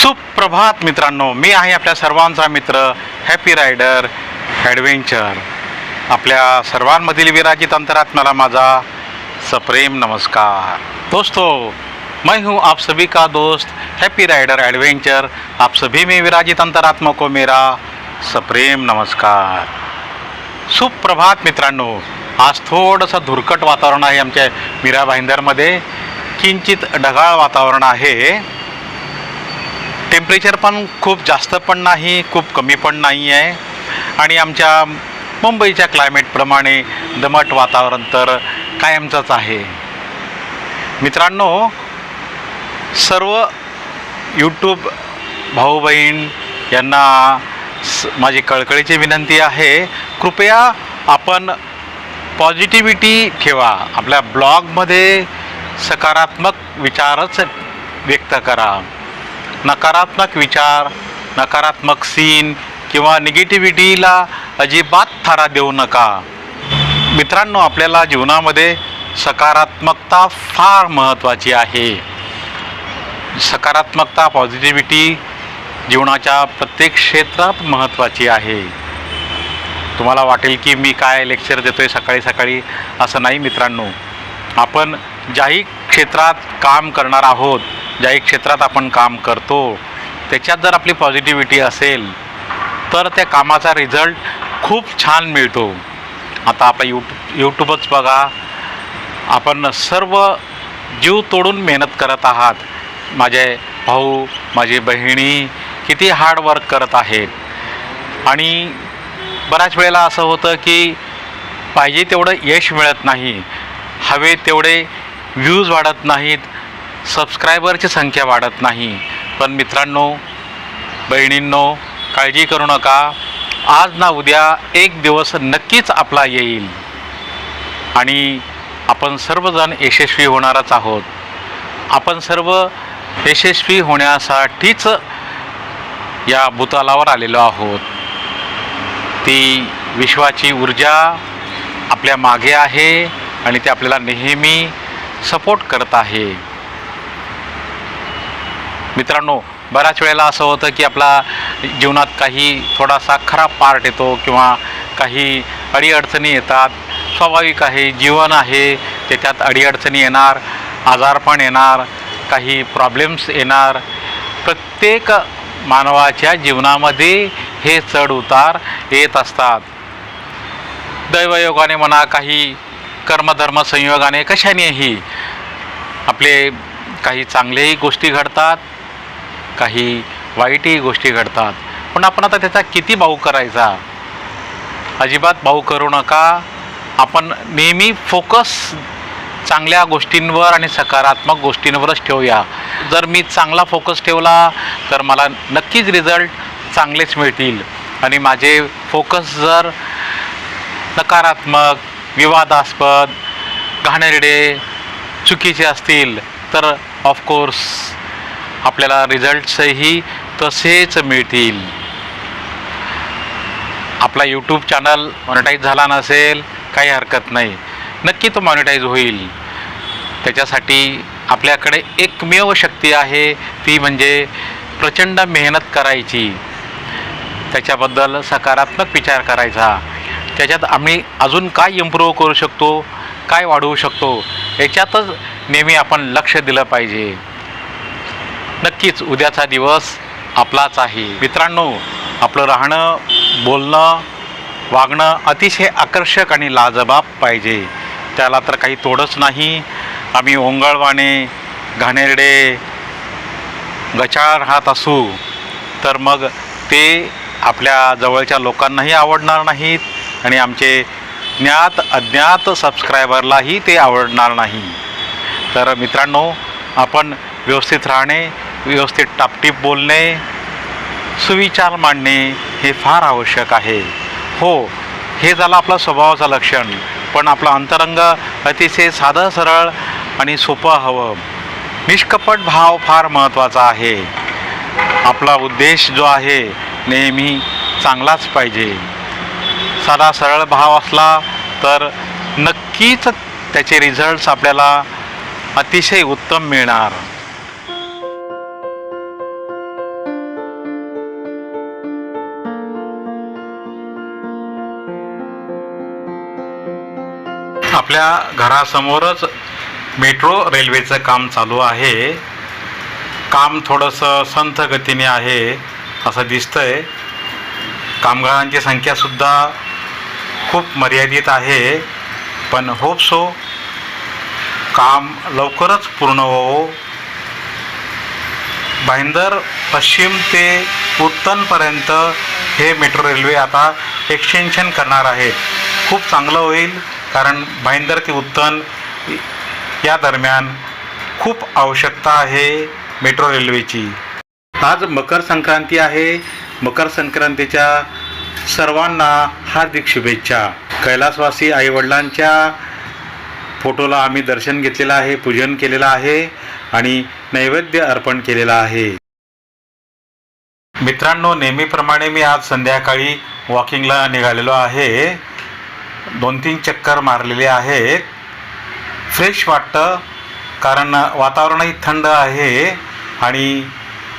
सुप्रभात मित्रांनो मी आहे आपल्या सर्वांचा मित्र हॅपी रायडर ॲडव्हेंचर आपल्या सर्वांमधील विराजित अंतरात्म्याला माझा सप्रेम नमस्कार. दोस्तों मैं हूँ आप सभी का दोस्त हैप्पी राइडर एडवेंचर आप सभी में विराजित अंतरात्मा को मेरा सप्रेम नमस्कार. सुप्रभात मित्रांनो आज थोडंसं धुरकट वातावरण आहे आमच्या मीरा भाईंदरमध्ये. किंचित ढगाळ वातावरण आहे. टेम्परेचर पण खूप जास्त पण नाही खूप कमी पण नाही आहे. आणि आमच्या मुंबईच्या क्लायमेटप्रमाणे दमट वातावरण तर कायमचंच आहे. मित्रांनो सर्व यूट्यूब भाऊ बहीण यांना स माझी कळकळीची विनंती आहे कृपया आपण पॉझिटिव्हिटी ठेवा. आपल्या ब्लॉगमध्ये सकारात्मक विचारच व्यक्त करा. नकारात्मक विचार नकारात्मक सीन किंवा निगेटिव्हिटीला अजिबात थारा देऊ नका. मित्रांनो आपल्याला जीवनामध्ये सकारात्मकता फार महत्त्वाची आहे. सकारात्मकता पॉझिटिव्हिटी जीवनाच्या प्रत्येक क्षेत्रात महत्त्वाची आहे. तुम्हाला वाटेल की मी काय लेक्चर देतो आहे सकाळी सकाळी? असं नाही मित्रांनो. आपण ज्याही क्षेत्रात काम करणार आहोत ज्याही क्षेत्रात आपण काम करतो त्याच्यात जर आपली पॉझिटिव्हिटी असेल तर त्या कामाचा रिझल्ट खूप छान मिळतो. आता आपला यूट्यूब यूट्यूबच बघा. आपण सर्व जीव तोडून मेहनत करत आहात. माझे भाऊ माझी बहिणी किती हार्डवर्क करत आहेत. आणि बऱ्याच वेळेला असं होतं की पाहिजे तेवढं यश मिळत नाही. हवे तेवढे व्ह्यूज वाढत नाहीत. सबस्क्रायबरची संख्या वाढत नाही. पण मित्रांनो बहिणींनो काळजी करू नका. आज ना उद्या एक दिवस नक्कीच आपला येईल. आणि आपण सर्वजण यशस्वी होणारच आहोत. आपण सर्व यशस्वी होण्यासाठीच या भूतालावर आलेलो आहोत. ती विश्वाची ऊर्जा आपल्या मागे आहे आणि ते आपल्याला नेहमी सपोर्ट करत आहे. मित्रांनो बऱ्याच वेळेला असं होतं की आपला जीवनात काही थोडासा खराब पार्ट येतो किंवा काही अडीअडचणी येतात. स्वाभाविक आहे जीवन आहे त्याच्यात अडीअडचणी येणार आजारपण येणार काही प्रॉब्लेम्स येणार. प्रत्येक मानवाच्या जीवनामध्ये हे चढ उतार येत असतात. दैवयोगाने म्हणा काही कर्मधर्म संयोगाने कशानेही आपले काही चांगलेही गोष्टी घडतात. काही वाईटही गोष्टी घडतात. पण आपण आता त्याचा किती भाऊ करायचा? अजिबात भाऊ करू नका. आपण नेहमी फोकस चांगल्या गोष्टींवर आणि सकारात्मक गोष्टींवरच ठेवूया. जर मी चांगला फोकस ठेवला तर मला नक्कीच रिझल्ट चांगलेच मिळतील. आणि माझे फोकस जर नकारात्मक विवादास्पद घाणेरडे चुकीचे असतील तर ऑफकोर्स आपल्याला रिझल्ट्सही तसेच मिळतील. आपला यूट्यूब चॅनल मॉनिटाईज झाला नसेल काही हरकत नाही. नक्की तो मॉनिटाईज होईल. त्याच्यासाठी आपल्याकडे एकमेव शक्ती आहे ती म्हणजे प्रचंड मेहनत करायची. त्याच्याबद्दल सकारात्मक विचार करायचा. त्याच्यात आम्ही अजून काय इम्प्रूव्ह करू शकतो काय वाढवू शकतो याच्यातच नेहमी आपण लक्ष दिलं पाहिजे. नक्कीच उद्याचा दिवस आपलाच आहे. मित्रांनो आपलं राहणं बोलणं वागणं अतिशय आकर्षक आणि लाजबाब पाहिजे. त्याला तर काही तोडच नाही. आम्ही ओंगळवाणे घाणेरडे गचाळ राहत असू तर मग ते आपल्या जवळच्या लोकांनाही आवडणार नाहीत आणि आमचे ज्ञात अज्ञात सबस्क्रायबरलाही ते आवडणार नाही. तर मित्रांनो आपण व्यवस्थित राहणे व्यवस्थित टापटीप बोलणे सुविचार मांडणे हे फार आवश्यक आहे. हो हे झालं आपलं स्वभावाचं लक्षण पण आपलं अंतरंग अतिशय साधं सरळ आणि सोपं हवं. निष्कपट भाव फार महत्त्वाचा आहे. आपला उद्देश जो आहे नेहमी चांगलाच पाहिजे. साधा सरळ भाव असला तर नक्कीच त्याचे रिझल्ट्स आपल्याला अतिशय उत्तम मिळणार. आपल्या घरासमोरच मेट्रो रेल्वेचं काम चालू आहे. काम थोडंसं संथ गतीने आहे असं दिसतंय. कामगारांची संख्यासुद्धा खूप मर्यादित आहे पण होप सो काम लवकरच पूर्ण होवो. भाईंदर पश्चिम ते उत्तनपर्यंत हे मेट्रो रेल्वे आता एक्सटेन्शन करणार आहेत खूप चांगलं होईल. कारण भाईंदर ते उत्तन या दरम्यान खूप आवश्यकता आहे मेट्रो रेल्वेची. आज मकर संक्रांती आहे. मकर संक्रांतीच्या सर्वांना हार्दिक शुभेच्छा. कैलासवासी आईवडिलांच्या फोटोला आम्ही दर्शन घेतलेलं आहे पूजन केलेलं आहे आणि नैवेद्य अर्पण केलेलं आहे. मित्रांनो नेहमीप्रमाणे मी आज संध्याकाळी वॉकिंगला निघालेलो आहे. दोन तीन चक्कर मारलेले आहेत. फ्रेश वाटतं कारण वातावरणही थंड आहे आणि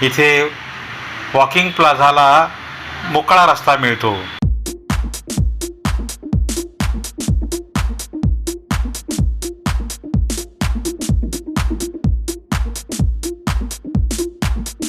इथे वॉकिंग प्लाझाला मोकळा रस्ता मिळतो.